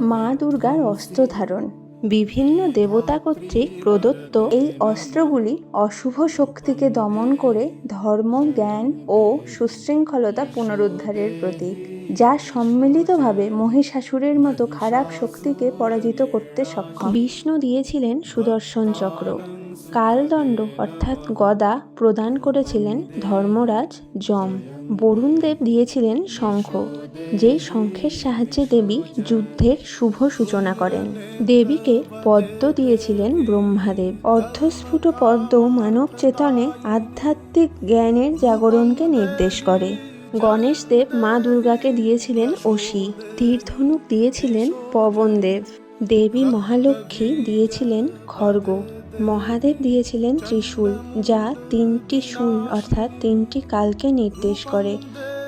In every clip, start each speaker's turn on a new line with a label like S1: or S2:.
S1: মা দুর্গার অস্ত্র ধারণ। বিভিন্ন দেবতা কর্তৃক প্রদত্ত এই অস্ত্রগুলি অশুভ শক্তিকে দমন করে ধর্ম, জ্ঞান ও সুশৃঙ্খলতা পুনরুদ্ধারের প্রতীক, যা সম্মিলিতভাবে মহিষাসুরের মতো খারাপ শক্তিকে পরাজিত করতে সক্ষম। বিষ্ণু দিয়েছিলেন সুদর্শন চক্র। কালদণ্ড অর্থাৎ গদা প্রদান করেছিলেন ধর্মরাজ যম। বরুণদেব দিয়েছিলেন শঙ্খ যেই শঙ্খের সাহায্যে দেবী যুদ্ধের শুভ সূচনা করেন। দেবীকে পদ্ম দিয়েছিলেন ব্রহ্মাদেব। অর্ধস্ফুট পদ্ম মানব চেতনে আধ্যাত্মিক জ্ঞানের জাগরণকে নির্দেশ করে। গণেশদেব মা দুর্গাকে দিয়েছিলেন অসি তীরধনুক দিয়েছিলেন পবনদেব। দেবী মহালক্ষ্মী দিয়েছিলেন খড়গ। মহাদেব দিয়েছিলেন ত্রিশূল যা তিনটি শূল অর্থাৎ তিনটি কালকে নির্দেশ করে।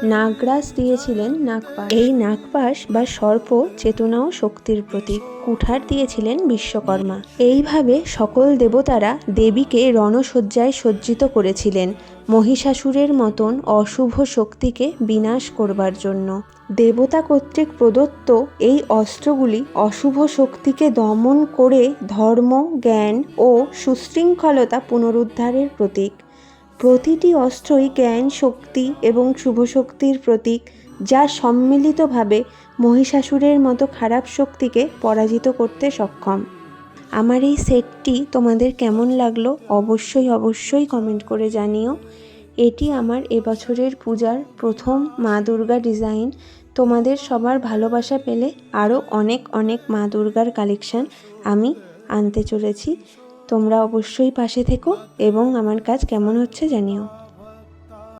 S1: নাগরাজ দিয়েছিলেন নাগপাশ। এই নাগপাশ বা সর্প চেতনা ও শক্তির প্রতীক। কুঠার দিয়েছিলেন বিশ্বকর্মা। এইভাবে সকল দেবতারা দেবীকে রণসজ্জায় সজ্জিত করেছিলেন মহিষাসুরের মতন অশুভ শক্তিকে বিনাশ করবার জন্য। দেবতা কর্তৃক প্রদত্ত এই অস্ত্রগুলি অশুভ শক্তিকে দমন করে ধর্ম, জ্ঞান ও সুশৃঙ্খলতা পুনরুদ্ধারের প্রতীক। প্রতিটি অস্ত্রই জ্ঞান, শক্তি এবং শুভ শক্তির প্রতীক, যা সম্মিলিতভাবে মহিষাসুরের মতো খারাপ শক্তিকে পরাজিত করতে সক্ষম। আমার এই সেটটি তোমাদের কেমন লাগল অবশ্যই অবশ্যই কমেন্ট করে জানিও। এটি আমার এবছরের পূজার প্রথম মা দুর্গা ডিজাইন। তোমাদের সবার ভালোবাসা পেলে আরও অনেক অনেক মা দুর্গার কালেকশান আমি আনতে চলেছি। তোমরা অবশ্যই পাশে থেকো এবং আমার কাজ কেমন হচ্ছে জানিও।